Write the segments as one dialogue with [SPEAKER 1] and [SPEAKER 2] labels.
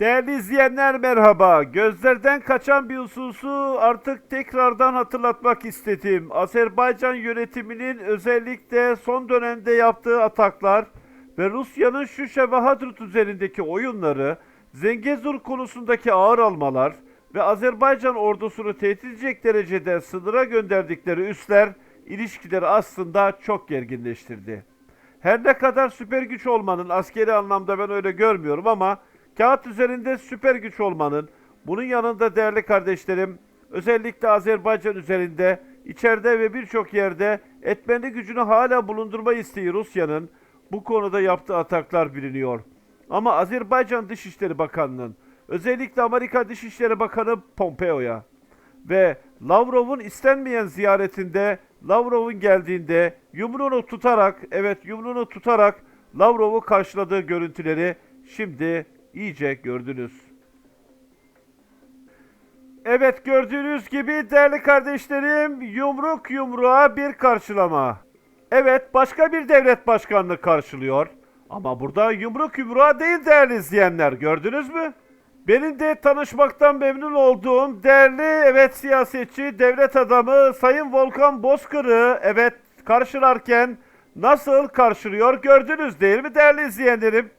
[SPEAKER 1] Değerli izleyenler merhaba. Gözlerden kaçan bir hususu artık tekrardan hatırlatmak istedim. Azerbaycan yönetiminin özellikle son dönemde yaptığı ataklar ve Rusya'nın Şuşa ve Hadrut üzerindeki oyunları, Zengezur konusundaki ağır almalar ve Azerbaycan ordusunu tehdit edecek derecede sınıra gönderdikleri üsler ilişkileri aslında çok gerginleştirdi. Her ne kadar süper güç olmanın askeri anlamda ben öyle görmüyorum ama kağıt üzerinde süper güç olmanın bunun yanında değerli kardeşlerim özellikle Azerbaycan üzerinde içeride ve birçok yerde etmenli gücünü hala bulundurma isteği Rusya'nın bu konuda yaptığı ataklar biliniyor. Ama Azerbaycan Dışişleri Bakanı'nın özellikle Amerika Dışişleri Bakanı Pompeo'ya ve Lavrov'un istenmeyen ziyaretinde Lavrov'un geldiğinde yumruğunu tutarak evet yumruğunu tutarak Lavrov'u karşıladığı görüntüleri şimdi iyice gördünüz. Evet gördüğünüz gibi değerli kardeşlerim yumruk yumruğa bir karşılama. Evet başka bir devlet başkanını karşılıyor. Ama burada yumruk yumruğa değil değerli izleyenler gördünüz mü? Benim de tanışmaktan memnun olduğum değerli evet siyasetçi, devlet adamı Sayın Volkan Bozkır'ı evet karşılarken nasıl karşılıyor gördünüz değil mi değerli izleyenlerim?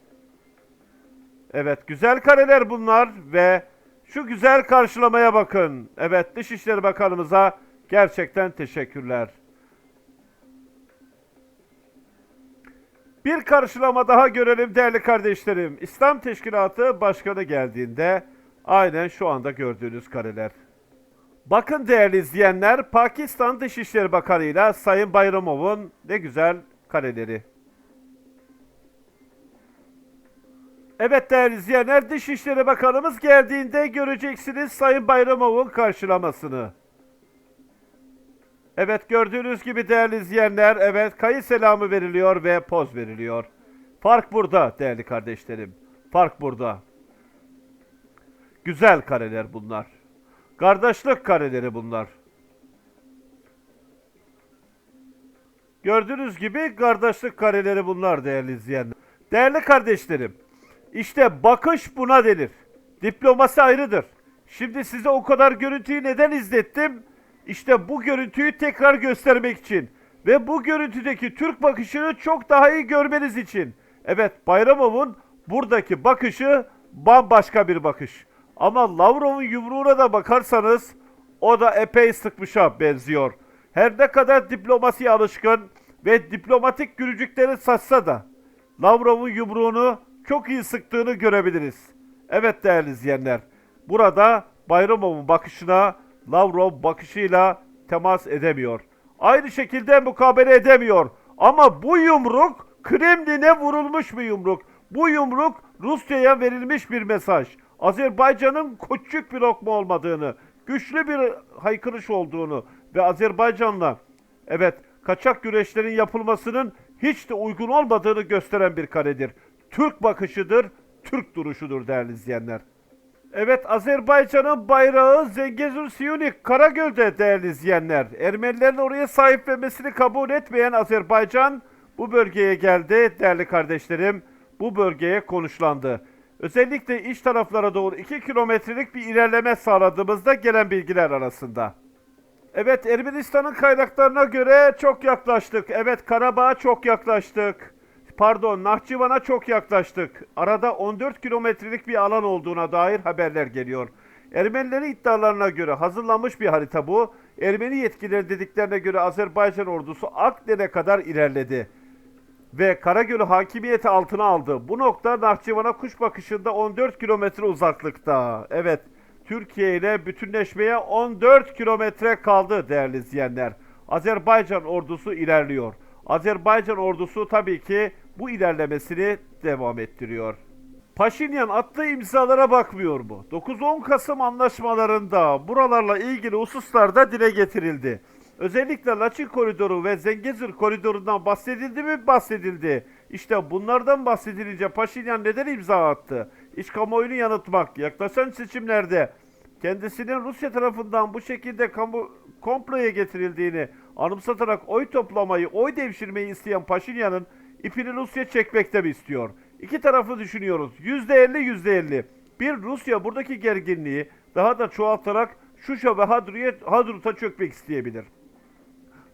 [SPEAKER 1] Evet güzel kareler bunlar ve şu güzel karşılamaya bakın. Evet Dışişleri Bakanımıza gerçekten teşekkürler. Bir karşılama daha görelim değerli kardeşlerim. İslam Teşkilatı Başkanı geldiğinde aynen şu anda gördüğünüz kareler. Bakın değerli izleyenler Pakistan Dışişleri Bakanı ile Sayın Bayramov'un ne güzel kareleri. Evet değerli izleyenler Dışişleri Bakanımız geldiğinde göreceksiniz Sayın Bayramov'un karşılamasını. Evet gördüğünüz gibi değerli izleyenler evet kayı selamı veriliyor ve poz veriliyor. Fark burada değerli kardeşlerim. Fark burada. Güzel kareler bunlar. Kardeşlik kareleri bunlar. Gördüğünüz gibi kardeşlik kareleri bunlar değerli izleyenler. Değerli kardeşlerim, işte bakış buna denir. Diplomasi ayrıdır. Şimdi size o kadar görüntüyü neden izlettim? İşte bu görüntüyü tekrar göstermek için ve bu görüntüdeki Türk bakışını çok daha iyi görmeniz için. Evet Bayramov'un buradaki bakışı bambaşka bir bakış. Ama Lavrov'un yumruğuna da bakarsanız o da epey sıkmışa benziyor. Her ne kadar diplomasiye alışkın ve diplomatik gülücükleri saçsa da Lavrov'un yumruğunu çok iyi sıktığını görebiliriz. Evet değerli izleyenler. Burada Bayramov'un bakışına Lavrov bakışıyla temas edemiyor. Aynı şekilde mukabele edemiyor. Ama bu yumruk Kremlin'e vurulmuş bir yumruk. Bu yumruk Rusya'ya verilmiş bir mesaj. Azerbaycan'ın küçük bir lokma olmadığını, güçlü bir haykırış olduğunu ve Azerbaycan'la evet kaçak güreşlerin yapılmasının hiç de uygun olmadığını gösteren bir karedir. Türk bakışıdır, Türk duruşudur değerli izleyenler. Evet Azerbaycan'ın bayrağı Zengezur Siyunik Karagöl'de değerli izleyenler. Ermenilerin oraya sahiplenmesini kabul etmeyen Azerbaycan bu bölgeye geldi değerli kardeşlerim. Bu bölgeye konuşlandı. Özellikle iç taraflara doğru 2 kilometrelik bir ilerleme sağladığımızda gelen bilgiler arasında. Evet Ermenistan'ın kaynaklarına göre çok yaklaştık. Evet Karabağ'a çok yaklaştık. Pardon Nahçıvan'a çok yaklaştık. Arada 14 kilometrelik bir alan olduğuna dair haberler geliyor. Ermenilerin iddialarına göre hazırlanmış bir harita bu. Ermeni yetkililer dediklerine göre Azerbaycan ordusu Akden'e kadar ilerledi. Ve Karagöl'ü hakimiyeti altına aldı. Bu nokta Nahçıvan'a kuş bakışında 14 kilometre uzaklıkta. Evet Türkiye ile bütünleşmeye 14 kilometre kaldı değerli izleyenler. Azerbaycan ordusu ilerliyor. Azerbaycan ordusu tabii ki bu ilerlemesini devam ettiriyor. Paşinyan attığı imzalara bakmıyor mu? 9-10 Kasım anlaşmalarında buralarla ilgili hususlarda dile getirildi. Özellikle Laçin koridoru ve Zengezur koridorundan bahsedildi mi? Bahsedildi. İşte bunlardan bahsedilince Paşinyan neden imza attı? İç kamuoyunu yanıltmak, yaklaşan seçimlerde kendisinin Rusya tarafından bu şekilde kamu komploya getirildiğini anımsatarak oy toplamayı, oy devşirmeyi isteyen Paşinyan'ın ipini Rusya çekmekte mi istiyor? İki tarafı düşünüyoruz. %50 %50. Bir Rusya buradaki gerginliği daha da çoğaltarak Şuşa ve Hadrut'a Hadrut'a çökmek isteyebilir.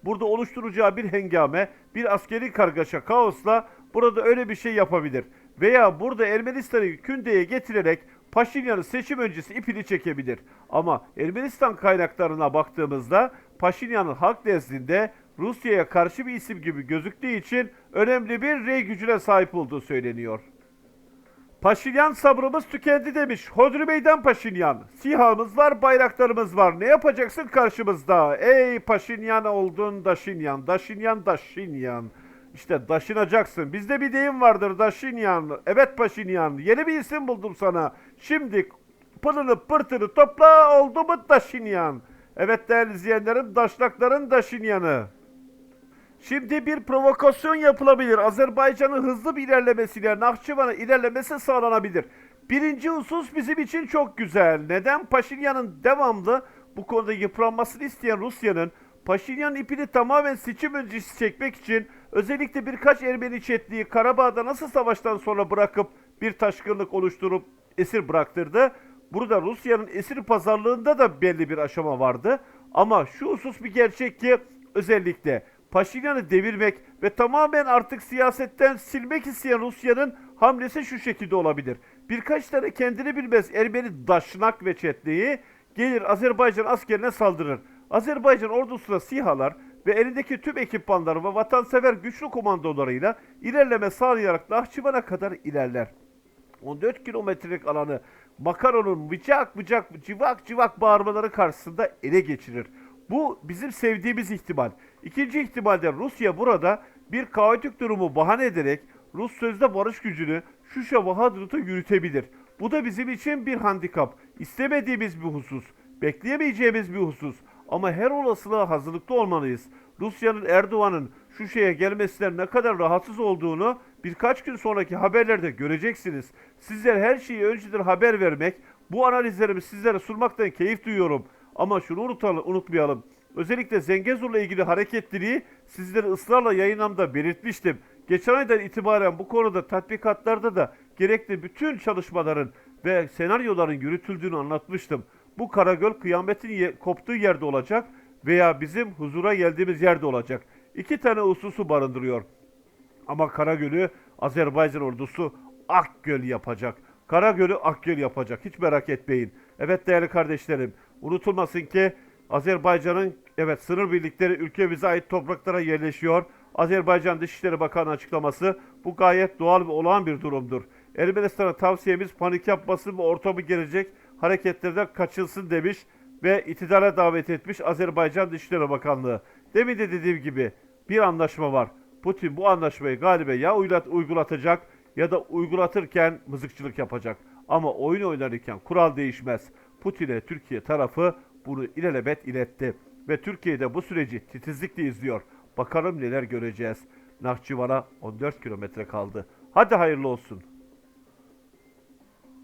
[SPEAKER 1] Burada oluşturacağı bir hengame, bir askeri kargaşa, kaosla burada öyle bir şey yapabilir. Veya burada Ermenistan'ı kündeye getirerek Paşinyan'ı seçim öncesi ipini çekebilir. Ama Ermenistan kaynaklarına baktığımızda Paşinyan'ın halk nezdinde Rusya'ya karşı bir isim gibi gözüktüğü için önemli bir rey gücüne sahip olduğu söyleniyor. Paşinyan sabrımız tükendi demiş. Hodri Meydan Paşinyan. Sihamız var, bayraklarımız var. Ne yapacaksın karşımızda? Ey Paşinyan oldun Daşinyan. Daşinyan, Daşinyan. İşte daşınacaksın. Bizde bir deyim vardır Daşinyan. Evet Paşinyan. Yeni bir isim buldum sana. Şimdi pılını pırtını topla oldu mu Daşinyan. Evet değerli izleyenlerim Daşnakların Daşinyan'ı. Şimdi bir provokasyon yapılabilir. Azerbaycan'ın hızlı bir ilerlemesiyle Nahçıvan'ın ilerlemesi sağlanabilir. Birinci husus bizim için çok güzel. Neden? Paşinyan'ın devamlı bu konuda yıpranmasını isteyen Rusya'nın Paşinyan ipini tamamen seçim öncesi çekmek için özellikle birkaç Ermeni çetliği Karabağ'da nasıl savaştan sonra bırakıp bir taşkınlık oluşturup esir bıraktırdı. Burada Rusya'nın esir pazarlığında da belli bir aşama vardı. Ama şu husus bir gerçek ki özellikle Paşinyan'ı devirmek ve tamamen artık siyasetten silmek isteyen Rusya'nın hamlesi şu şekilde olabilir. Birkaç tane kendini bilmez Ermeni daşnak ve çetliği gelir Azerbaycan askerine saldırır. Azerbaycan ordusuna SİHA'lar ve elindeki tüm ekipmanları ve vatansever güçlü komandolarıyla ilerleme sağlayarak Nahçıvan'a kadar ilerler. 14 kilometrelik alanı Makaron'un bıçak bıçak cıvak cıvak bağırmaları karşısında ele geçirir. Bu bizim sevdiğimiz ihtimal. İkinci ihtimalde Rusya burada bir kaotik durumu bahane ederek Rus sözde barış gücünü Şuşa ve Hadrut'a yürütebilir. Bu da bizim için bir handikap. İstemediğimiz bir husus. Bekleyemeyeceğimiz bir husus. Ama her olasılığa hazırlıklı olmalıyız. Rusya'nın Erdoğan'ın Şuşa'ya gelmesinden ne kadar rahatsız olduğunu birkaç gün sonraki haberlerde göreceksiniz. Sizler her şeyi önceden haber vermek, bu analizlerimi sizlere sunmaktan keyif duyuyorum. Ama şunu unutalım, unutmayalım. Özellikle Zengezur'la ilgili hareketliliği sizlere ısrarla yayınlamda belirtmiştim. Geçen aydan itibaren bu konuda tatbikatlarda da gerekli bütün çalışmaların ve senaryoların yürütüldüğünü anlatmıştım. Bu Karagöl kıyametin ye- koptuğu yerde olacak veya bizim huzura geldiğimiz yerde olacak. İki tane hususu barındırıyor. Ama Karagöl'ü Azerbaycan ordusu Akgöl yapacak. Karagöl'ü Akgöl yapacak. Hiç merak etmeyin. Evet değerli kardeşlerim. Unutulmasın ki Azerbaycan'ın evet sınır birlikleri ülkemize ait topraklara yerleşiyor. Azerbaycan Dışişleri Bakanı açıklaması bu gayet doğal ve olağan bir durumdur. Ermenistan'a tavsiyemiz panik yapmasın ve ortamı gelecek hareketlerden kaçılsın demiş ve iktidara davet etmiş Azerbaycan Dışişleri Bakanlığı. Demin de dediğim gibi bir anlaşma var. Putin bu anlaşmayı galiba ya uygulat, uygulatacak ya da uygulatırken mızıkçılık yapacak. Ama oyun oynarken kural değişmez. Putin'e Türkiye tarafı bunu ilelebet iletti. Ve Türkiye'de bu süreci titizlikle izliyor. Bakalım neler göreceğiz. Nahçıvan'a 14 kilometre kaldı. Hadi hayırlı olsun.